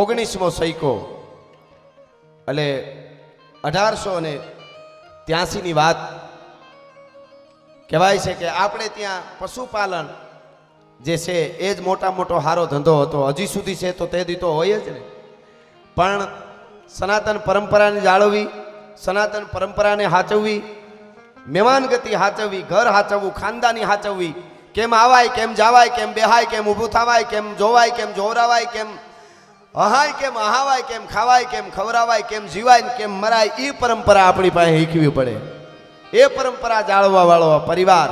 ઓગણીસમો સૈકો. એટલે અઢારસો અને ત્યાસીની વાત કહેવાય છે કે આપણે ત્યાં પશુપાલન જે છે, એ જ મોટા મોટો સારો ધંધો હતો. હજી સુધી છે તો તે દી તો હોય જ ને. પણ સનાતન પરંપરાને જાળવવી સનાતન પરંપરાને હાચવવી મહેમાન ગતિ હાચવવી, ઘર હાચવવું, ખાનદાની હાચવવી, કેમ આવાય, કેમ જાવાય, કેમ બેહાય, કેમ ઊભું થવાય, કેમ જોવાય, કેમ જોવરાવાય, કેમ હહાય કેમ, અહાવાય કેમ, ખાવાય કેમ, ખવરાવાય કેમ, જીવાય ને કેમ મરાય એ પરંપરા આપણી પાસે શીખવી પડે. એ પરંપરા જાળવવા વાળો પરિવાર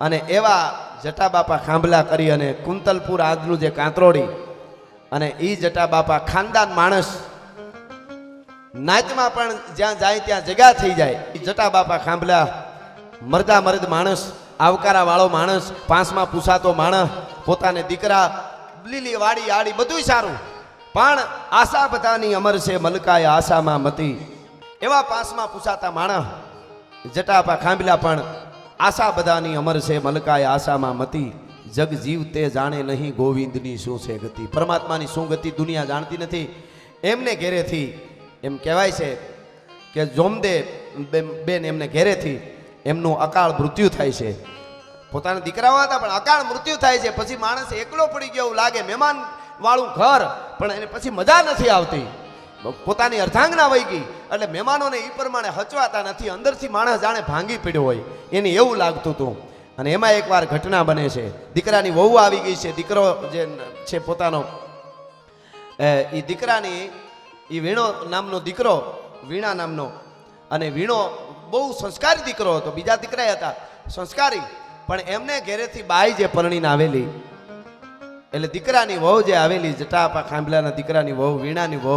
અને એવા જટાબાપા ખાંભલા કરી અને કુંતલપુર આજનું જે કાંતરોડી અને એ જટાબાપા ખાનદાન માણસ નાચમાં પણ જ્યાં જાય ત્યાં જગા થઈ જાય, ઈ જટાબાપા ખાંભલા મરદા મર્દ માણસ આવકારા વાળો માણસ, પાંચમાં પૂછાતો માણસ, પોતાને દીકરા લીલી વાડી આડી બધુંય સારું. પણ આશા બધાની અમર છે મલકાય આશામાં મતી. એવા પાસમાં પૂછાતા માણસ, જટાપા ખાંભલા પણ આશા બધાની અમર છે મલકાય આશામાં મતી. જગ જીવ તે જાણે નહીં, ગોવિંદની શું છે ગતિ? પરમાત્માની શું ગતિ દુનિયા જાણતી નથી. એમને ઘેરેથી એમ કહેવાય છે કે જોમદે બેન- એમને ઘેરેથી એમનું અકાળ મૃત્યુ થાય છે. પોતાના દીકરાઓ હતા, પણ અકાળ મૃત્યુ થાય છે. પછી માણસ એકલો પડી ગયો એવું લાગે. મહેમાન વાળું ઘર, પણ એને પછી મજા નથી આવતી. પોતાની અર્ધાંગના વહી ગઈ એટલે મહેમાનોને એ પ્રમાણે હચવાતા નથી, અંદરથી માણસ જાણે ભાંગી પડ્યો હોય. એને એવું લાગતું હતું. અને એમાં એકવાર ઘટના બને છે. દીકરાની વહુ આવી ગઈ છે. દીકરો જે છે પોતાનો. એ દીકરાની એ વીણો નામનો દીકરો, વીણા નામનો. અને વીણો બહુ સંસ્કારી દીકરો હતો. બીજા દીકરા હતા. સંસ્કારી. પણ એમને ઘેરેથી બાઈ જે પરણીને આવેલી એટલે દીકરાની વહુ જે આવેલી જટાપા ખાંભલાના દીકરાની વહુ, વીણાની વહુ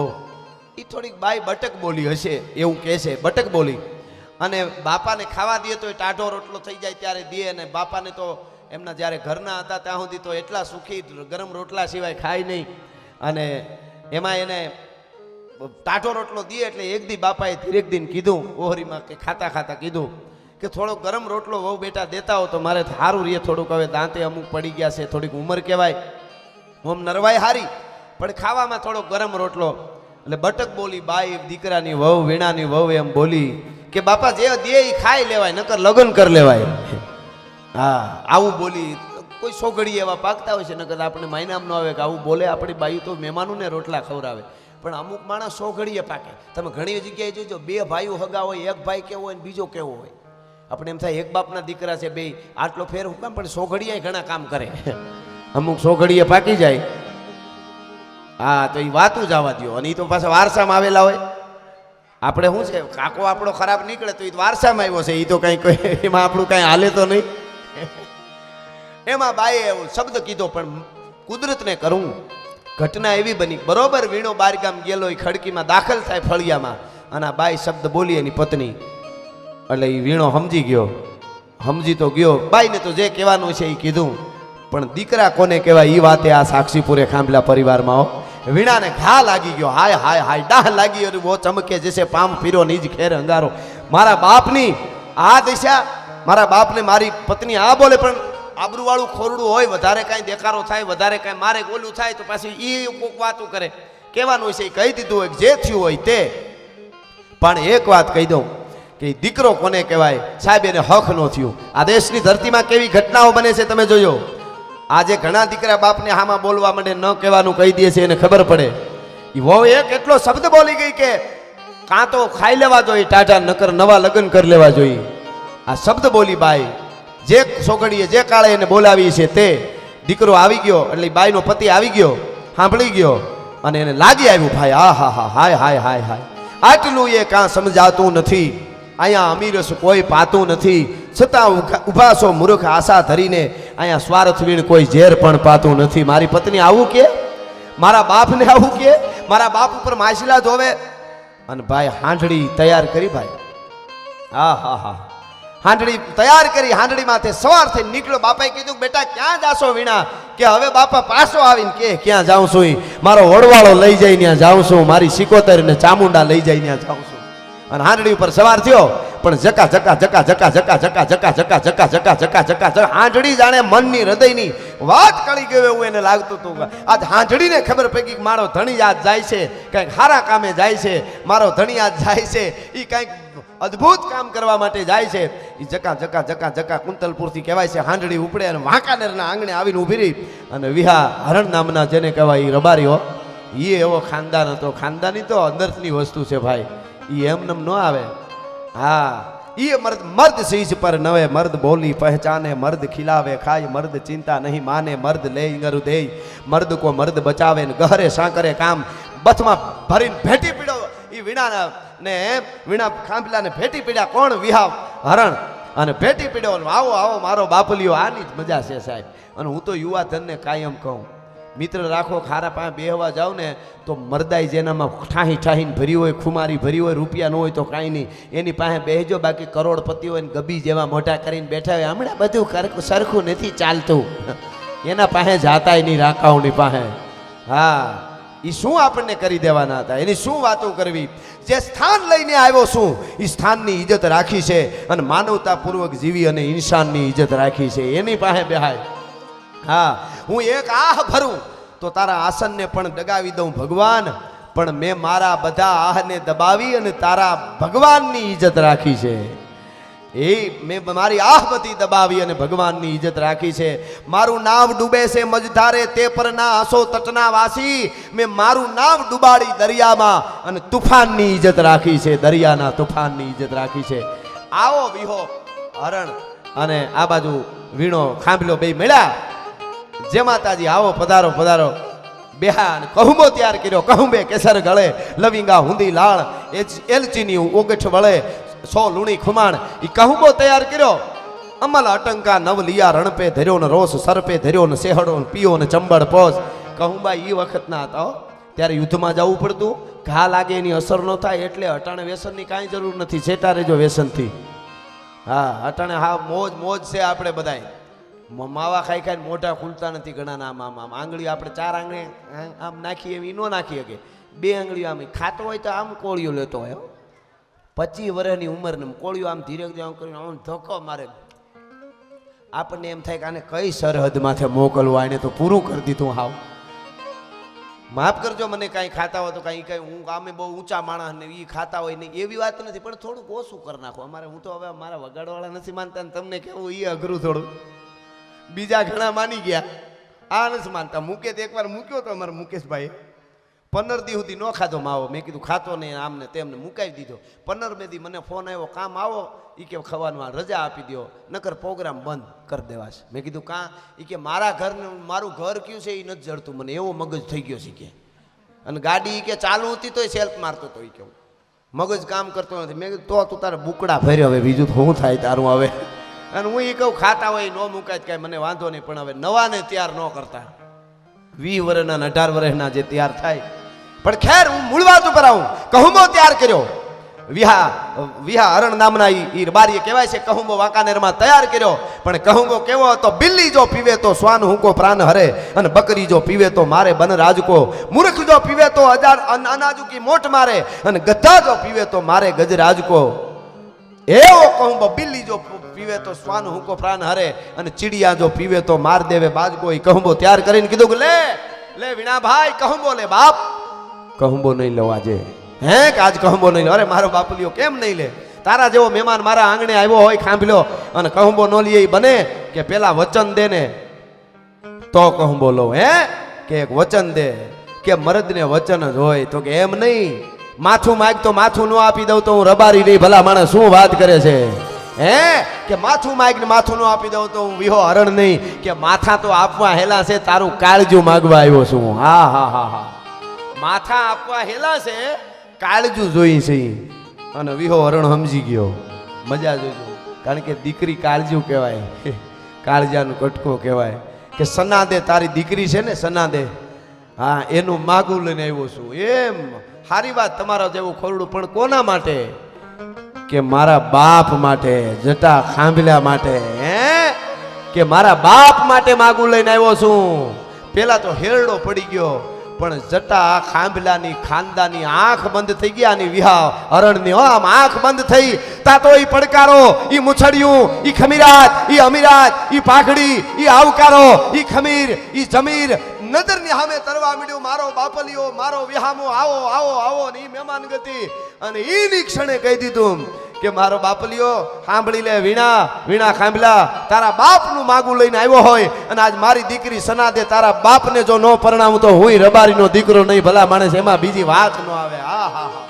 એ થોડીક બાઈ બટક બોલી હશે, એવું કહે છે, બટક બોલી. અને બાપાને ખાવા દે તો એ ટાઢો રોટલો થઈ જાય ત્યારે દે અને બાપાને તો એમના જ્યારે ઘરના હતા ત્યાં સુધી તો એટલા સુખી, ગરમ રોટલા સિવાય ખાય નહીં. અને એમાં એને ટાઢો રોટલો દે એટલે એક દી બાપાએ ધીરેક દિન કીધું, ઓહરીમાં કે ખાતા ખાતા કીધું કે થોડો ગરમ રોટલો વહુ બેટા દેતા હો તો મારે સારું રહે થોડુંક, હવે દાંતે અમુક પડી ગયા છે, થોડીક ઉંમર કહેવાય. ઓમ નરવાય હારી, પણ ખાવામાં થોડો ગરમ રોટલો. એટલે બટક બોલી, બાઈ, દીકરાની વહુ, વીણાની વહુ એમ બોલી કે, બાપા, જે દે ખાઈ લેવાય, નકર લગ્ન કરી લેવાય. હા, આવું બોલી, કોઈ સોગડી એવા પાકતા હોય છે, નકર આપણે માયનામ ન આવે કે આવું બોલે, આપણી બાઈ તો મહેમાનોને રોટલા ખવડાવે. પણ અમુક માણસ સોઘડીએ પાકે. તમે ઘણી જગ્યાએ જોજો, બે ભાઈઓ હગા હોય, એક ભાઈ કેવો હોય બીજો કેવો હોય. આપણે એમ થાય, એક બાપના દીકરા છે, બે, આટલો ફેર હું કામ, પણ સોઘડીએ ઘણા કામ કરે. અમુક સોઘડીએ પાકી જાય. હા, તો એ વાતું જ આવવા દો અને એ તો પાછા વારસામાં આવેલા હોય. આપણે શું છે, કાકો આપણો ખરાબ નીકળે તો એ વારસામાં આવ્યો છે. એ તો કંઈ એમાં આપણું કાંઈ હાલે તો નહીં. એમાં બાઈએ એવો શબ્દ કીધો, પણ કુદરતને કરું. ઘટના એવી બની. બરોબર વીણો બારગામ ગયેલો એ ખડકીમાં દાખલ થાય ફળિયામાં. અને આ બાઈ શબ્દ બોલી એની પત્ની. એટલે એ વીણો સમજી ગયો. સમજી તો ગયો. બાઈને તો જે કહેવાનું છે એ કીધું. પણ દીકરા કોને કહેવાય? એ વાતે આ સાક્ષીપુરે ખાંભલા પરિવારમાં વીણાને ઘા લાગી ગયો. હાય હાય હાય, ડાહ લાગી ગયો. બહુ ચમકે જશે પામ પીરો નીજ ખેર અંગારો મારા બાપની આ દિશા, મારા બાપને મારી પત્ની આ બોલે, પણ આબરૂવાળું ખોરડું હોય, વધારે કાંઈ દેખારો થાય, વધારે કાંઈ મારે ઓલું થાય, તો પાછી એ કોક વાતું કરે. કહેવાનું છે એ કહી દીધું હોય જે થયું હોય તે. પણ એક વાત કહી દઉં, કે દીકરો કોને કહેવાય? સાહેબ, એને હક નો થયું. આ દેશની ધરતીમાં કેવી ઘટનાઓ બને છે તમે જોજો આજે ઘણા દીકરા બાપને હામાં બોલવા માટે ન કહેવાનું કહી દે છે એને ખબર પડે. એ વહુ એક એટલો શબ્દ બોલી ગઈ કે કાં તો ખાઈ લેવા જોઈએ ટાટા નકર નવા લગ્ન કરી લેવા જોઈએ. આ શબ્દ બોલી બાઈ, જે સોગડીએ જે કાળે એને બોલાવી છે તે દીકરો આવી ગયો, એટલે બાઈનો પતિ આવી ગયો, સાંભળી ગયો, અને એને લાગી આવ્યું, ભાઈ, આ હા હા, હાય હાય હાય હાય. આટલું એ કાં સમજાતું નથી. અહીંયા અમીરસ કોઈ પાતું નથી. છતાં ઉભાસો ઊભા છો મૂર્ખ આશા ધરીને અહીંયા સ્વાર્થ વીણ કોઈ ઝેર પણ પાતું નથી. મારી પત્ની આવું કે? મારા બાપને આવું કે? મારા બાપ ઉપર માછલા ધોવે? અને ભાઈ, હાંડળી તૈયાર કરી ભાઈ. હા હા. હા હાંડળી તૈયાર કરી હાંડળી માથે સવાર થઈ નીકળ્યો. બાપાએ કીધું, બેટા, ક્યાં જાશો વીણા? કે હવે બાપા પાછો આવીને કે, ક્યાં જાઉં છું? મારો વડવાળો લઈ જાય ત્યાં જાઉં છું. મારી સિકોતરીને ચામુંડા લઈ જાય ત્યાં જાઉં છું. અને હાંડળી ઉપર સવાર થયો પણ જકા જકા જકા જકા જકા જકા જકા જકા જકા જકા જકા જકા જકા હાંડળી જાણે મનની હૃદયની વાત કરી ગયો એવું એને લાગતું હતું આજ હાંડળીને ખબર પડી કે મારો ધણી આજ જાય છે કંઈક સારા કામે જાય છે મારો ધણી આજ જાય છે એ કંઈક અદ્ભુત કામ કરવા માટે જાય છે એ જકા જકા જકા જકા કુંતલપુરથી કહેવાય છે હાંડળી ઉપડે અને વાંકાનેરના આંગણે આવીને ઊભી રહી અને વિહા હરણ નામના જેને કહેવાય એ રબારીઓ એ એવો ખાનદાન હતો ખાનદાની તો અંદરની વસ્તુ છે ભાઈ એ એમનેમ ન આવે. હા એ મર્દ મર્દ શીશ પર નવે, મર્દ બોલી પહેચાને, મર્દ ખિલાવે, ખાય, મર્દ ચિંતા નહીં, માને, મર્દ લે ગરુ દે મર્દ કો મર્દ બચાવે ને ગહરે સાંકરે કામ. બથમાં ભરીને ભેટી પીડો. એ વીણા ને, વીણા ખાંભલાને ભેટી પીડ્યા કોણ વિહાવ? હરણ. અને ભેટી પીડ્યો આવો આવો, મારો બાપલીઓ આની જ મજા છે સાહેબ. અને હું તો યુવા ધનને કાયમ કહું. મિત્ર રાખો, ખારા પાસે બેહવા જાવ ને, તો મરદાઈ જેનામાં ઠાહી ઠાહીને ભરી હોય, ખુમારી ભરી હોય, રૂપિયા ન હોય તો કાંઈ નહીં. એની પાસે બેહજો, બાકી કરોડપતિ હોય ને ગબી જેવા મોટા કરીને બેઠા હોય, હમણાં બધું સરખું નથી ચાલતું. એના પાસે જાતાય નહીં રાખાઓની પાસે. હા એ શું આપણને કરી દેવાના હતા? એની શું વાતો કરવી? જે સ્થાન લઈને આવ્યો છું એ સ્થાનની ઇજ્જત રાખી છે અને માનવતાપૂર્વક જીવી અને ઇન્સાનની ઇજ્જત રાખી છે. એની પાસે બેહાય. હા, હું એક આહ ભરું. તો તારા આસનને પણ દગાવી દઉં ભગવાન. પણ મેં મારા બધા આહને દબાવી અને તારા ભગવાનની ઇજ્જત રાખી છે. એ મેં મારી આહ બધી દબાવી અને ભગવાનની ઇજ્જત રાખી છે. મારું નામ ડૂબે છે મજધારે, તે પર ના હસો તટના વાસી. મેં મારું નામ ડૂબાડી દરિયામાં અને તુફાનની ઇજ્જત રાખી છે, દરિયાના તુફાનની ઇજ્જત રાખી છે. આવો વિહો હરણ. અને આ બાજુ વીણો ખાંભલો બે મળ્યા. જે માતાજી આવો, પધારો પધારો. બેહાન કહુંબો તૈયાર કર્યો. કહુંબે કેસર ગળે, લવિંગા હુંદી લાળ એલચીની ઓગઠ વળે, સો લુણી ખુમાણ. એ કહુંબો તૈયાર કર્યો. અમલ અટંકા નવલિયા રણપે ધર્યો ને રોસ, સરપે ધર્યો ને સેહડો ને પીઓ ને ચંબળ પોસ. કહુંબા એ વખતના હતા ત્યારે યુદ્ધમાં જવું પડતું. ઘા લાગે એની અસર ન થાય એટલે અટાણે વ્યસનની કાંઈ જરૂર નથી. છેટા રેજો વ્યસનથી. હા, અટાણે હા, મોજ મોજ છે આપણે બધાય. માવા ખાઈ ખાઈને મોઢા ખુલતા નથી ઘણા આમ આમ આમ. આંગળીઓ આપણે ચાર આંગળી આમ નાખીએ એમ ન નાખી શકે. બે આંગળીઓ આમ ખાતો હોય તો આમ કોળીઓ લેતો હોય પચીસ વર્ષની ઉંમરને કોળીઓ આમ ધીરે ધીરે આમ કરીને આમ ધક્કો મારે. આપણને એમ થાય કે આને કઈ સરહદમાંથી માથે મોકલવા? એને તો પૂરું કરી દીધું હાવ. માફ કરજો, મને કાંઈ ખાતા હોય તો કાંઈ કાંઈ હું અમે બહુ ઊંચા માણસ ને એ ખાતા હોય ને એવી વાત નથી, પણ થોડુંક ઓછું કરી નાખો. અમારે હું તો હવે મારા વગાડવાળા નથી માનતા ને તમને કેવું એ અઘરું થોડું. બીજા ઘણા માની ગયા. આ નથી માનતા. મુકેશ એકવાર મૂક્યો તો અમારા મુકેશભાઈ પંદર દી સુધી ન ખાધો માવો. મેં કીધું, ખાતો નહીં. આમને તેમને મુકાવી દીધો. પંદર બે દી મને ફોન આવ્યો કામ આવો. એ કે, ખવાનું રજા આપી દો નકર પ્રોગ્રામ બંધ કરી દેવાશે. મેં કીધું, કાં? એ કે, મારા ઘરનું, મારું ઘર કયું છે એ નથી જડતું મને. એવો મગજ થઈ ગયો છે કે. અને ગાડી કે, ચાલુ હતી તોય સેલ્ફ મારતો હતો એ કેવું મગજ કામ કરતો નથી. મેં કીધું, તો તું તારે બુકડા ભર્યો હવે. બીજું શું થાય તારું હવે? અને હું એ કહું, ખાતા હોય ન મુકાય કાંઈ મને વાંધો નહીં, પણ હવે નવાને તૈયાર ન કરતા. વીસ વર્ષના અઢાર વર્ષના જે તૈયાર થાય. પણ ખેર, હું મૂળ વાત ઉપર આવું. કહુંબો તૈયાર કર્યો. વિહા વિહા હરણ નામના ઈ બારીએ કહેવાય છે, કહુંબો વાંકાનેરમાં તૈયાર કર્યો. પણ કહુંબો કેવો હતો? બિલ્લી જો પીવે તો શ્વાન હુંકો પ્રાણ હરે, અને બકરી જો પીવે તો મારે બન રાજકો. મૂર્ખ જો પીવે તો હજાર અન- અનાજુકી મોટ મારે, અને ગધા જો પીવે તો મારે ગજ રાજકો. એવો કહુંબો બિલ્લી જો પીવે તો શ્વાન હુંકો પ્રાણ હરે અને ચીડિયા જો પીવે તો માર દેવે બાજકો એ કહુંબો. તૈયાર કરીને કીધું કે લે લે વીણાભાઈ કહુંબો લે બાપ. કહુંબો નહીં લો આજે. હે કે આજ કહુંબો નહીં લો? અરે મારો બાપલિયો કેમ નહીં લે? તારા જેવો મહેમાન મારા આંગણે આવ્યો હોય ખાંભલ્યો અને કહુંબો ન લઈએ બને કે પેલા વચન દે ને તો કહુંબો લો હે? કે એક વચન દે કે મરદને વચન જ હોય તો કે એમ નહીં. માથું માગ તો માથું ન આપી દઉં તો હું રબારી નહીં ભલા માણસ શું વાત કરે છે? હે? કે માથું માગ ને માથું ન આપી દઉં તો હું વિહો હરણ નહીં. કે માથા તો આપવા હેલા છે, તારું કાળજું માગવા આવ્યો છું હું. હા હા હા હા. માથા આપવા હેલા છે, કાળજું જોઈ છે. અને વિહો હરણ સમજી ગયો. મજા જોજો. કારણ કે દીકરી કાળજું કહેવાય. કાળજાનું કટકો કહેવાય. કે સનાદે તારી દીકરી છે ને, સનાદે. હા, એનું માગું લઈને આવ્યો છું. એમ. સારી વાત તમારા જેવું ખોરડું પણ કોના માટે? કે મારા બાપ માટે, જટા ખાંભલા માટે કે મારા બાપ માટે માગું લઈને આવ્યો છું. પેલા તો હેરડો પડી ગયો, પણ જટા ખાંભલાની ખાનદાની આંખ બંધ થઈ ગયા ની વિહા અરણની આમ આંખ બંધ થઈ. તા તો ઈ પડકારો, ઈ મુછડિયું, ઈ ખમીરાત, ઈ અમીરાત, ઈ પાઘડી, ઈ આવકારો, ઈ ખમીર, ઈ જમીર નજરની સામે તરવા મળ્યું મારો બાપલિયો, મારો વિહામો, આવો આવો આવો. ને ઈ મહેમાન ગતિ, અને ઈ ની ક્ષણે કહી દીધું કે, મારો બાપલિયો, સાંભળી લે, વીણા વીણા ખાંભલા, તારા બાપનું માગું લઈને આવ્યો હોય, અને આજ મારી દીકરી સનાદે તારા બાપને જો ન પરણાવું તો હુંય રબારીનો દીકરો નહીં, ભલા માણસ, એમાં બીજી વાત ન આવે. હા હા હા.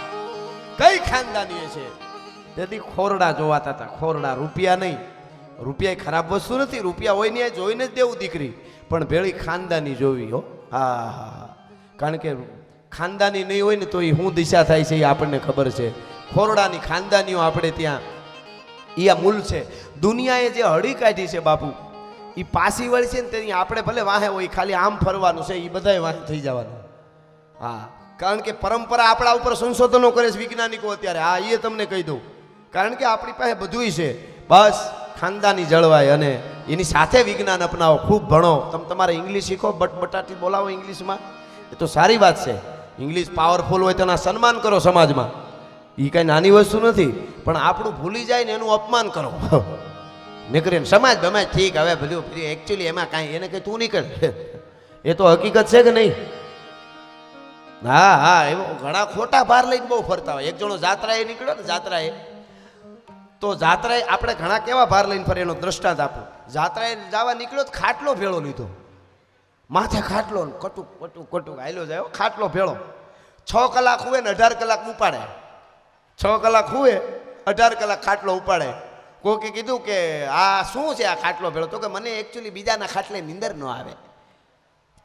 કઈ ખાનદાની છે? તેથી ખોરડા જોવાતા હતા ખોરડા, રૂપિયા નહીં. રૂપિયા ખરાબ વસ્તુ નથી, રૂપિયા હોય ને જોઈને જ દેવું દીકરી. પણ ભેળી ખાનદાની જોવી હો. હા હા હા. કારણ કે ખાનદાની નહીં હોય ને તો એ શું દિશા થાય છે એ આપણને ખબર છે. ખોરડાની ખાનદાનીઓ આપણે ત્યાં એ આ મૂલ છે. દુનિયાએ જે હળી કાઢી છે બાપુ એ પાસી વળી છે ને તેની આપણે ભલે વાહે હોય, ખાલી આમ ફરવાનું છે એ બધાય વાહે થઈ જવાનું. હા, કારણ કે પરંપરા આપણા ઉપર સંશોધનો કરે છે વૈજ્ઞાનિકો અત્યારે. હા એ તમને કહી દઉં. કારણ કે આપણી પાસે બધુંય છે. બસ, ખાનદાની જળવાય અને એની સાથે વિજ્ઞાન અપનાવો, ખૂબ ભણો. તમે તમારે ઇંગ્લિશ શીખો, બટ બટાટી બોલાવો ઇંગ્લિશમાં એ તો સારી વાત છે. ઇંગ્લિશ પાવરફુલ હોય તેના સન્માન કરો સમાજમાં. એ કાંઈ નાની વસ્તુ નથી, પણ આપણું ભૂલી જાય ને એનું અપમાન કરો. નીકળીને સમાજ ગમે ઠીક, હવે ભલ્યું એકચ્યુઅલી એમાં કાંઈ, એને કંઈ તું નીકળ. એ તો હકીકત છે કે નહીં? હા હા, એવો ઘણા ખોટા ભાર લઈને બહુ ફરતા હોય. એક જણો જાત્રાએ નીકળ્યો ને, જાત્રાએ તો જાત્રાએ આપણે ઘણા કેવા ભાર લઈને ફરે એનો દ્રષ્ટાંત આપું જાત્રાએ જવા નીકળ્યો તો ખાટલો ભેળો લીધો. માથે ખાટલો કટુક કટુક કટુક આયલો જાય ખાટલો ભેળો. છ કલાક હુએ ને અઢાર કલાક ઉપાડે. છ કલાક હુએ અઢાર કલાક ખાટલો ઉપાડે. કોકે કીધું કે, આ શું છે આ ખાટલો ભેળો? તો કે, મને એકચ્યુઅલી બીજાના ખાટલે નીંદર ન આવે.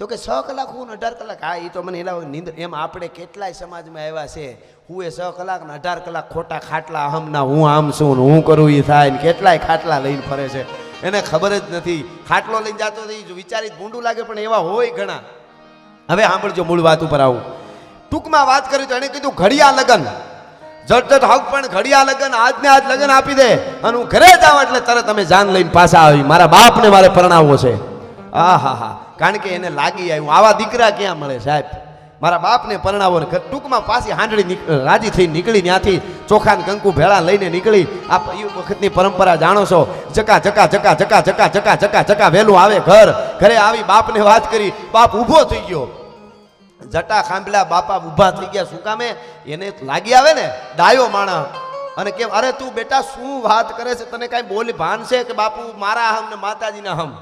તો કે છ કલાક હું અઢાર કલાક? હા એ તો મને એલા નીંદર. એમ આપણે કેટલાય સમાજમાં એવા છે, હું એ છ કલાક ને અઢાર કલાક ખોટા ખાટલા આમના હું આમ છું ને હું કરું એ થાય ને કેટલાય ખાટલા લઈને ફરે છે. એને ખબર જ નથી. ખાટલો લઈને જાતો નથી વિચારી ભૂંડું લાગે, પણ એવા હોય ઘણા. હવે સાંભળજો મૂળ વાત ઉપર આવું. ટૂંકમાં વાત કરી તો એને કીધું, ઘડિયા લગન. જટ જટ હક પણ ઘડિયા લગન, આજને આજ લગન આપી દે. અને હું ઘરે જાઉં એટલે તરત તમે જાન લઈને પાછા આવી. મારા બાપને મારે પરણાવવો છે. આ હા હા કારણ કે એને લાગી આવ્યું, આવા દીકરા ક્યાં મળે સાહેબ? મારા બાપને પરણાવો ને ટૂંકમાં પાછી હાંડળી રાજી થઈ નીકળી ત્યાંથી ચોખા ને કંકુ, ભેળા લઈને નીકળી. આ એ વખતની પરંપરા જાણો છો. ચકા ચકા ચકા ચકા ચકા ચકા ચકા ચકા વહેલું આવે ઘર. ઘરે આવી બાપને વાત કરી. બાપ ઊભો થઈ ગયો. જટા ખાંભલા બાપા ઊભા થઈ ગયા. શું કામે? એને લાગી આવે ને ડાયો માણા અને કેમ, અરે તું બેટા શું વાત કરે છે? તને કાંઈ બોલી ભાન છે કે બાપુ? મારા હમ ને માતાજીના હમ.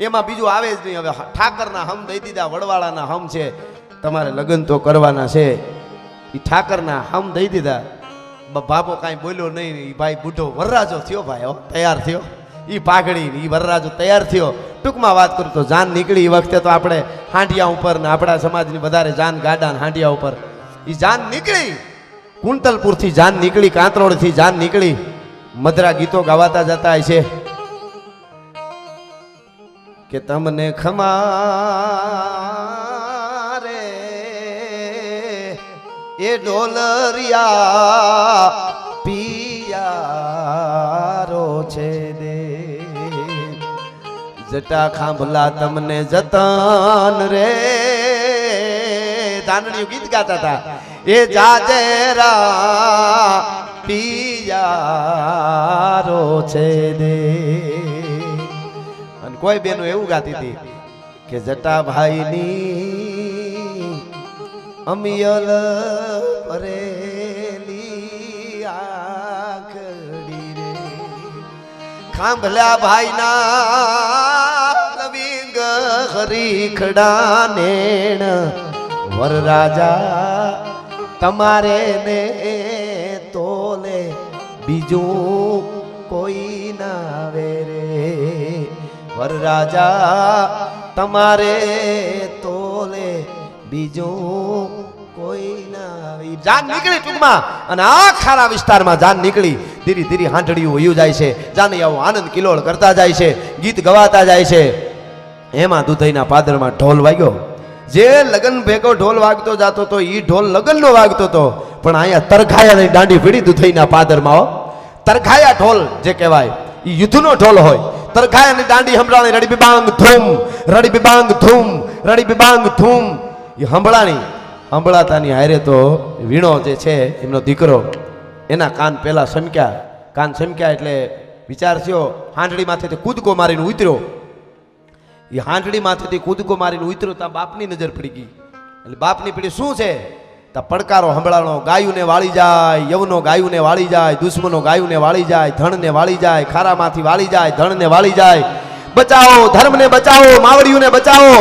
એમાં બીજું આવે જ નહીં. હવે ઠાકરના હમ દઈ દીધા, વડવાળાના હમ છે. તમારે લગ્ન તો કરવાના છે. એ ઠાકરના હમ દઈ દીધા. બાપો કાંઈ બોલ્યો નહીં એ ભાઈ બુઢો વરરાજો થયો ભાઈ, હો, તૈયાર થયો. એ પાઘડી એ વરરાજો તૈયાર થયો. ટૂંકમાં વાત કરું તો જાન નીકળી એ વખતે તો આપણે હાંડિયા ઉપર ને આપણા સમાજની વધારે જાન ગાડા હાંડિયા ઉપર. એ જાન નીકળી. કુંતલપુરથી જાન નીકળી કાંતરોડથી જાન નીકળી. મધરા ગીતો ગાવાતા જતા છે. કે તમને ખમા રે. એ ડોલરિયા પિયારો છે દે. જટા ખાંભલા તમને જતન રે. ધાનણીયું ગીત ગાતા હતા. એ જાજેરા પિયારો છે દે. કોઈ બેનો એવું ગાતી હતી કે જટાભાઈની અમિયલ પરેલી આખડી રે. ખાંભલા ભાઈના લવિંગ હરીખડા નેણ વરરાજા તમારે ને તોલે, બીજું કોઈ ના આવે. વરરાજા તમારે તોલે બીજું કોઈ ના જાન નીકળી ટૂંકમાં અને આ ખારા વિસ્તારમાં જાન નીકળી. ધીરે ધીરે હાંડળીઓ વયું જાય છે. જાનૈયાઓ આનંદ કિલોળ કરતા જાય છે. ગીત ગવાતા જાય છે. એમાં દુધઈના પાદરમાં ઢોલ વાગ્યો. જે લગન ભેગો ઢોલ વાગતો જતો તો એ ઢોલ લગનનો વાગતો તો. પણ અહીંયા તરખાયા દાંડી ભીડી દુધઈના પાદરમાં તરખાયા ઢોલ જે કહેવાય એ યુદ્ધનો ઢોલ હોય. તરખાયાની દાંડી હમરાણી રડી બિબાંગ ધૂમ, રડી બિબાંગ ધૂમ, રડી બિબાંગ ધૂમ. એ હંભળાણી, હંભળાતાની હારે તો વીણો જે છે એમનો દીકરો, એના કાન પહેલાં સમક્યા, કાન સમક્યા એટલે વિચાર થયો હાંડડીમાંથી કૂદકો મારીને ઉતર્યો. એ હાંડડી માથેથી કૂદકો મારીને ઉતર્યો ત્યાં બાપની નજર પડી ગઈ. એટલે બાપની પીડી શું છે? તા પડકારો સંભળાણો ગાયુને વાળી જાય, યવનો ગાયુને વાળી જાય, દુશ્મનો ગાયુને વાળી જાય, ધણને વાળી જાય, ખારામાંથી વાળી જાય, ધણને વાળી જાય. બચાવો, ધર્મને બચાવો, માવડીઓને બચાવો.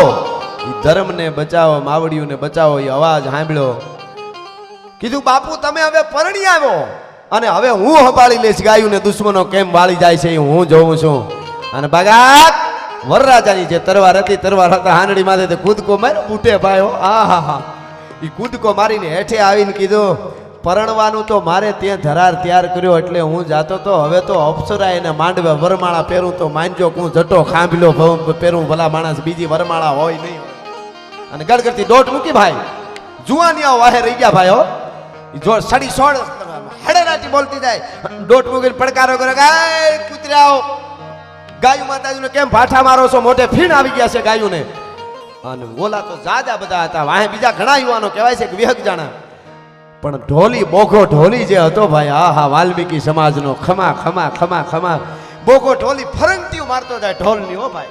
ધર્મને બચાવો, માવડીઓને બચાવો એ અવાજ સાંભળ્યો કીધું, બાપુ, તમે હવે પરણી આવ્યો. અને હવે હું સંભાળી લઈશ ગાયુને, દુશ્મનો કેમ વાળી જાય છે એ હું જોઉં છું. અને ભગાત વરરાજાની જે તરવાર હતી, તરવાર હતા હાંડડી માથે કૂદકો માર્યો, બુટે ભાઈ આ હા હા એ કૂદકો મારીને હેઠે આવીને કીધું, પરણવાનું તો મારે ત્યાં ધરાર તૈયાર કર્યો એટલે હું જાતો તો, હવે તો અપ્સરા એને માંડવે વરમાળા પહેરું તો માનજો કે હું જટો ખાંભલો પહેરું, ભલા માણસ બીજી વરમાળા હોય નહીં. અને ગડગડતી દોટ મૂકી ભાઈ જુવાનિયા વાહે રહી ગયા ભાઈ હો. જો સડી સોળ હડેરાટી બોલતી જાય, દોટ મૂકીને પડકારો કરે ગાય કૂતરાઓ ગાયું માતાજીને કેમ ભાઠા મારો છો? મોઢે ફીણ આવી ગયા છે ગાયુંને. અને ઓલા તો જાજા બધા હતા. વાહે બીજા ઘણા યુવાનો કહેવાય છે કે વિહક જાણા. પણ ઢોલી, બોઘો ઢોલી જે હતો ભાઈ આ હા વાલ્મીકી સમાજનો ખમા ખમા ખમા ખમા. બોઘો ઢોલી ફરંગતીઓ મારતો જાય ઢોલની, હો ભાઈ.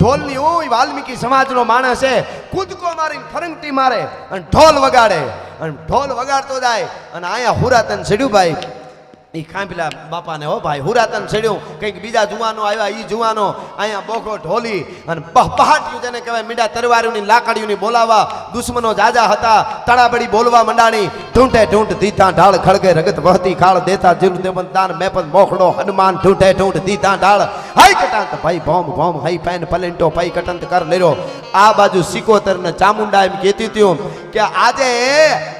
ઢોલની ઓય વાલ્મીકી સમાજનો માણસ છે. કૂદકો મારીને ફરંગતી મારે અને ઢોલ વગાડે. અને ઢોલ વગાડતો જાય. અને અહીંયા હુરાતન ભાઈ ઈ ખાંભલા બાપાને, હો ભાઈ, હુરાતન ચડ્યું. કંઈક બીજા જુવાનો આવ્યા, ઈ જુવાનો અહીંયા બોખો ઢોલી અને પહ પહાટ્યું જેને કહેવાય, મીડા તરવારીઓની, લાકડીઓની બોલાવા દુશ્મનો જાજા હતા. તડાબડી બોલવા મંડાણી, ઢૂંઢે ઢૂંઢ દીધા ઢાળ, ખળગે રગત વહતી ખાળ, દેતા જીર દેવન દાન, મેપન મોખડો હનુમાન, ઢૂંઢે ઢૂંઢ દીધા ઢાળ. હાઈ કટાંત, ભાઈ, ભોમ ભોમ, હાઈ પેન પલેન્ટો ભાઈ, કટંત, કર લેરો આ બાજુ સિકોતર ને ચામુંડા એમ કહેતી ત્યું કે આજે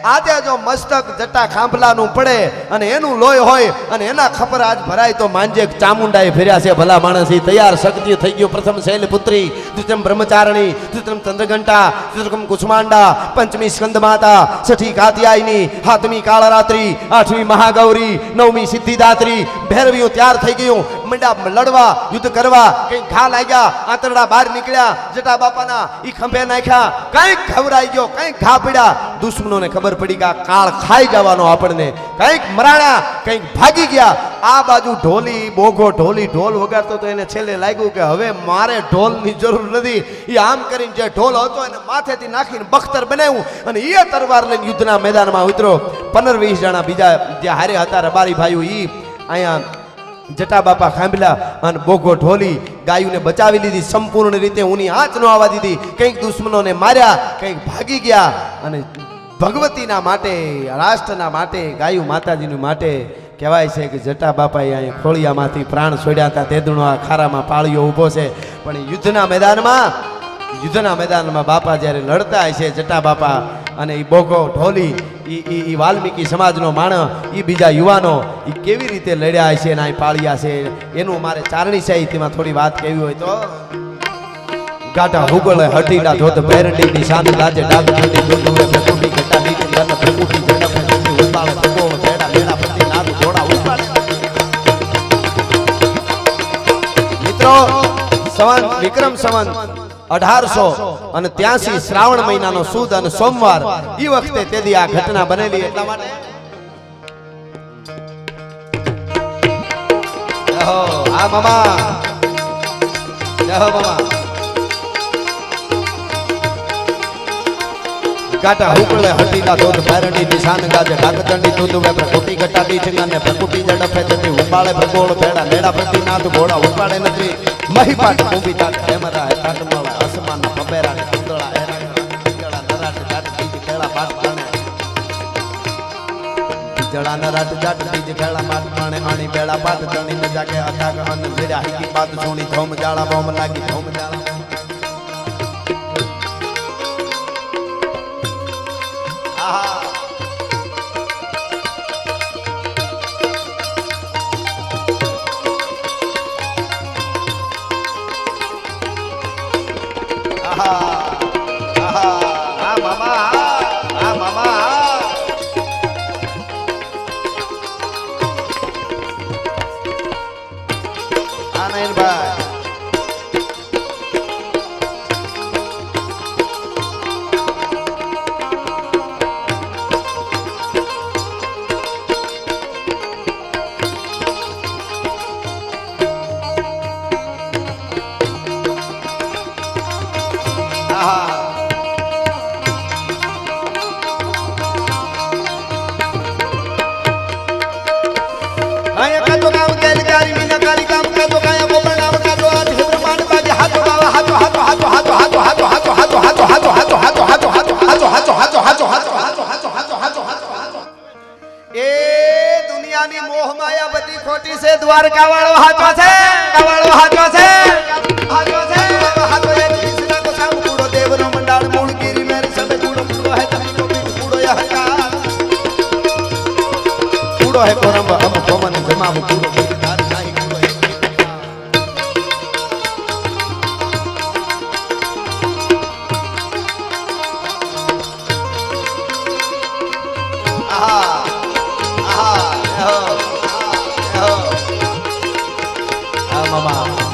આજે જો મસ્તક જટા ખાંભલાનું પડે અને એનું લોહી હોય અને એના ખબર આજ ભરાય તો માંજે ચામુંડાએ ફેર્યા છે. ભલા માણસ તૈયાર શક્તિ થઈ ગયો. પ્રથમ શૈલપુત્રી દ્વિતમ બ્રહ્મચારણી તૃતીયમ ચંદ્રઘંટા તૃતીયમ કુષ્માંડા પંચમી સ્કંદ માતા છઠ્ઠી કાત્યાયની સાતમી કાળરાત્રી, આઠમી મહાગૌરી, નવમી સિદ્ધિદાત્રી ભૈરવીઓ તૈયાર થઈ ગયું. મંડા લડવા, યુદ્ધ કરવા કંઈક ઘા લાગ્યા, આંતરડા બહાર નીકળ્યા જટા બાપાના ઈ ખંભે નાખ્યા કંઈક ખવરાઈ ગયો કંઈક ઘા પડ્યા દુશ્મનોને ખબર પડી કે આ કાળ ખાઈ જવાનો આપણને. કંઈક મરાણા, કંઈક ભાગી ગયા. આ બાજુ ઢોલી, બોઘો ઢોલી, ઢોલ વગાડતો તો એને છેલ્લે લાગ્યું કે હવે મારે ઢોલની જરૂર નથી. એ આમ કરીને જે ઢોલ હતો એને માથેથી નાખીને બખ્તર બનાવ્યું અને એ તરવાર લઈને યુદ્ધના મેદાનમાં ઉતરો પંદર વીસ જણા બીજા જે હારે હતા રબારી ભાઈઓ એ અહીંયા જટા બાપા ખાંભલા અને બોઘો ઢોલી ગાયુને બચાવી લીધી. સંપૂર્ણ રીતે ઉની હાથ ન આવવા દીધી. કંઈક દુશ્મનોને માર્યા, કંઈક ભાગી ગયા અને ભગવતીના માટે, રાષ્ટ્રના માટે, ગાયુ માતાજીનું માટે કહેવાય છે કે જટા બાપાએ અહીંયા ખોળિયામાંથી પ્રાણ છોડ્યા હતા. તેદુનો આ ખારામાં પાળીઓ ઊભો છે. પણ યુદ્ધના મેદાનમાં યુદ્ધના મેદાનમાં બાપા જ્યારે લડતા હોય છે, જટા બાપા અને એ બોગો ઢોલી એ ઈ વાલ્મીકી સમાજનો માણ એ બીજા યુવાનો એ કેવી રીતે લડ્યા છે અને અહીં પાળ્યા છે, એનું મારે ચારણી સાહિત્યમાં થોડી વાત કહેવી હોય તો. ગાટા હુગળે હટીડા ધોત પેરડીની શાંત લાજે ડાબ ઠંડી દુદુએ પ્રકૃતિ ઘટા નીતિ ગત પ્રકૃતિ જડપ જતી ઉતાળ તકો ભેડા ભેડા પતિ નાદ ઘોડા ઉતાળ મિત્રો, સંવંત, વિક્રમ સંવંત. અઢારસો અને ત્યાંસી શ્રાવણ મહિનાનો સુદ અને સોમવાર. એ વખતે તેથી આ ઘટના બનેલી એટલા માટે આ મામા. મામા. ગાટા હુકળે હટીલા ધોધ ભેરડી નિશાન ગાજે ડાકચંડી દૂધ વે પ્રકૃતિ ગટાડી ઠીંગાને પ્રકૃતિ જડફે જતી ઉપાળે ભગોળ ભેડા મેડા પ્રતિ નાથ ઘોડા ઉપાડે નથી. મહીપાટ કુંભી તાટ હેમરા હે તાટ મળે અસમાન પપેરા ને કુંદળા હેરા કુંદળા નરાટ જાટ બીજ ખેળા પાટ પાણે જળા નરાટ જાટ બીજ ખેળા પાટ પાણે આણી બેળા પાટ ચણી ન જાગે, અથાગ અન જીરા હિકી પાત સોણી ધોમ જાળા બોમ લાગી, ધોમ જાળા દ્વારકા વાળો હાચો 好吧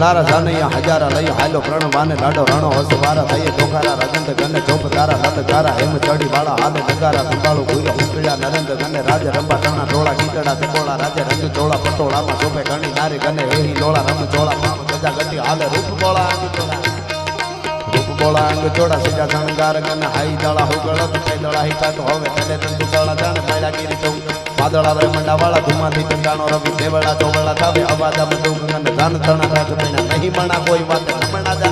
લારા જાનૈયા હજારા લઈ હાલો પ્રણ બાને લાડો, રણો હસ વારા થઈએ ચોખારા રગંત ગને ચોપ તારા લત તારા હેમ ચડી વાળા હાલે નગારા કંબાળો ગુર્યો હુંકળ્યા નરેન્દ્ર ગને રાજ, રંબા ટણા ટોળા કીકડા ટકોળા રાજે, રંગ, ચોળા પટોળામાં ચોપે ઘણી, નારી ગને વેહી ડોળા રમ ચોળા પામ ગજા ગટી હાલે રૂપ બોળા રૂપ બોળા અંગ ચોળા, સીધા, શણગાર ગને હાઈ, દળા, હુગળ થઈ દળા હિતા તો હવે તને તંતુ દળા જાણે પાયલા ગીરી ચૌ વાદળા બ્રહ્મંડા વાળા, ધુમાથી કંટાણો રવિ, દેવળા, ચોવળા થાવે અવાદા બધું ગંગન ધાન ધણા નહીં મણા કોઈ વાત મમણા